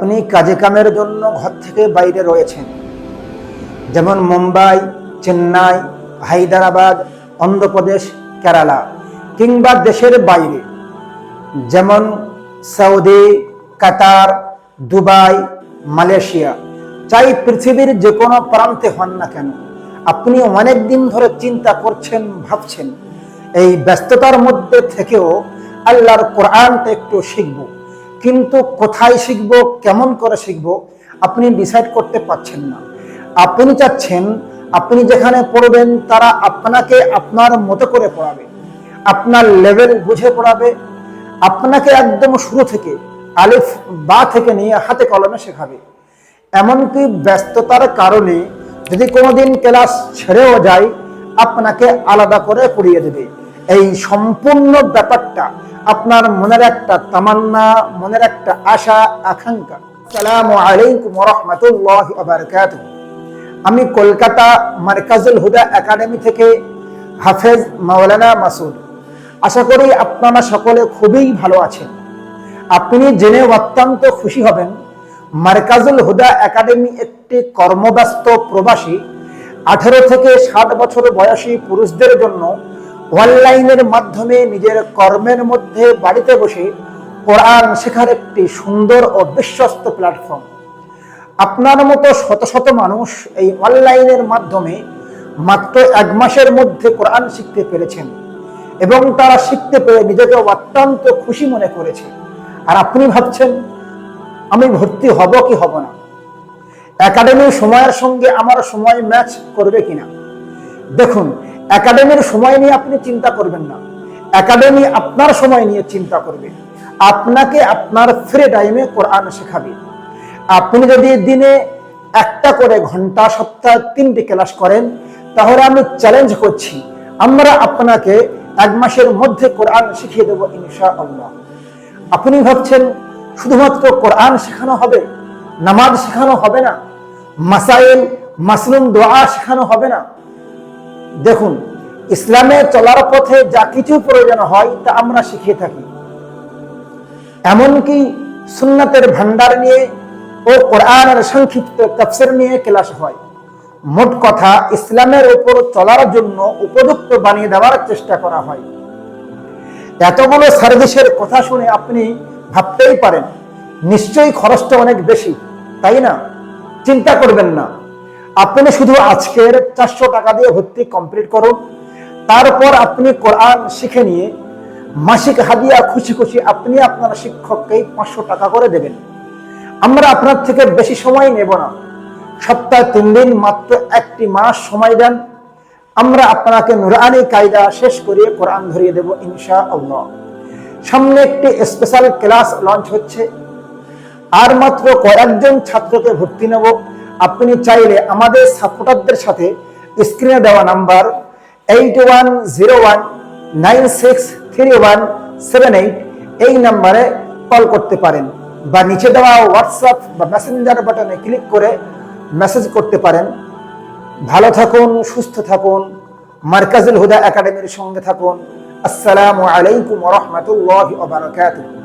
আপনি কাজে কামের জন্য ঘর থেকে বাইরে রয়েছেন। যেমন মুম্বাই, চেন্নাই, হায়দ্রাবাদ, অন্ধ্রপ্রদেশ, কেরালা কিংবা দেশের বাইরে। যেমন সৌদি, কাতার, দুবাই, মালয়েশিয়া। চাই পৃথিবীর যে কোনো প্রান্তে হন না কেন। আপনি অনেক দিন ধরে চিন্তা করছেন, ভাবছেন। এই ব্যস্ততার মধ্যে থেকেও আল্লাহর কোরআনটা একটু শিখব। কিন্তু কোথায় শিখব, কেমন করে শিখব, আপনি ডিসাইড করতে পারছেন না। আপনি চাচ্ছেন, আপনি যেখানে পড়বেন, তারা আপনাকে আপনার মতো করে পড়াবে, আপনার লেভেল বুঝে পড়াবে, আপনাকে একদম শুরু থেকে, আলিফ বা থেকে নিয়ে হাতে কলমে শেখাবে। এমনকি ব্যস্ততার কারণে যদি কোনোদিন ক্লাস ছেড়েও যায়, আপনাকে আলাদা করে পড়িয়ে দেবে। এই সম্পূর্ণ ব্যাপারটা আপনার মনের একটা তামান্না, মনের একটা আশা, আকাঙ্ক্ষা। সালামু আলাইকুম রহমতুল্লাহ বারকাতুহ। আমি কলকাতা মার্কাজুল হুদা একাডেমি থেকে হাফেজ মাওলানা মাসুদ। আশা করি আপনারা সকলে খুবই ভালো আছেন। আপনি জেনে অত্যন্ত খুশি হবেন, মার্কাজুল হুদা একাডেমি একটি কর্মব্যস্ত প্রবাসী, আঠারো থেকে ষাট বছর বয়সী পুরুষদের জন্য অনলাইনের মাধ্যমে নিজের কর্মের মধ্যে বাড়িতে বসে কোরআন শেখার একটি সুন্দর ও বিশ্বস্ত প্ল্যাটফর্ম আপনার মতো শত শত মানুষ এই অনলাইনের মাধ্যমে মাত্র এক মাসের মধ্যে কোরআন শিখতে পেরেছেন এবং তারা শিখতে পেরে নিজেকে অত্যন্ত খুশি মনে করেছে। আর আপনি ভাবছেন, আমি ভর্তি হব কি হব না? একাডেমির সময়ের সঙ্গে আমার সময় ম্যাচ করবে কিনা? দেখুন একাডেমির সময় নিয়ে আপনি চিন্তা করবেন না। একাডেমি আপনার সময় নিয়ে চিন্তা করবে। আপনাকে আপনার ফ্রি টাইমে কোরআন শেখাবে। আপনি যদি দিনে একটা করে ঘণ্টা, সপ্তাহে তিনটি ক্লাস করেন, তাহলে আমি চ্যালেঞ্জ করছি। আমরা আপনাকে এক মাসের মধ্যে কোরআন শিখিয়ে দেবো ইনশা আল্লাহ আপনি ভাবছেন, শুধুমাত্র কোরআন শেখানো হবে? নামাজ শেখানো হবে না? মাসাইল, মাসলুম, দোয়া শেখানো হবে না? দেখুন, ইসলামে চলার পথে যা কিছু প্রয়োজন হয় তা আমরা শিখিয়ে থাকি। এমনকি সুন্নাতের ভান্ডার নিয়ে ও কোরআনের সংক্ষিপ্ত তফসির নিয়ে ক্লাস হয়। মোট কথা, ইসলামের উপর চলার জন্য উপযুক্ত বানিয়ে দেওয়ার চেষ্টা করা হয়। এতগুলো সার্ভিসের কথা শুনে আপনি ভাবতেই পারেন, নিশ্চয়ই খরচটা অনেক বেশি, তাই না? চিন্তা করবেন না। আপনি শুধু আজকের চারশো টাকা দিয়ে ভর্তি কমপ্লিট করুন। তারপর আপনি কোরআন শিখে নিয়ে মাসিক হাদিয়া খুশি খুশি আপনি আপনার শিক্ষককে পাঁচশো টাকা করে দেবেন। আমরা আপনার থেকে বেশি সময় নেব না। সপ্তাহে তিন দিন মাত্র একটি মাস সময় দেন। আমরা আপনাকে নুরানি কায়দা শেষ করে কোরআন ধরিয়ে দেব ইনশা আল্লাহ সামনে একটি স্পেশাল ক্লাস লঞ্চ হচ্ছে। আর মাত্র কয়েকজন ছাত্রকে ভর্তি নেব। আপনি চাইলে আমাদের সাপোর্টারদের সাথে স্ক্রিনে দেওয়া number eight one zero one nine six three one seven eight এই নাম্বারে কল করতে পারেন বা নিচে দেওয়া হোয়াটসঅ্যাপ বা মেসেঞ্জার বাটনে ক্লিক করে মেসেজ করতে পারেন। ভালো থাকুন, সুস্থ থাকুন, মার্কাজুল হুদা একাডেমির সঙ্গে থাকুন। আসসালামু আলাইকুম রহমতুল্লাহ বারকাতুহ।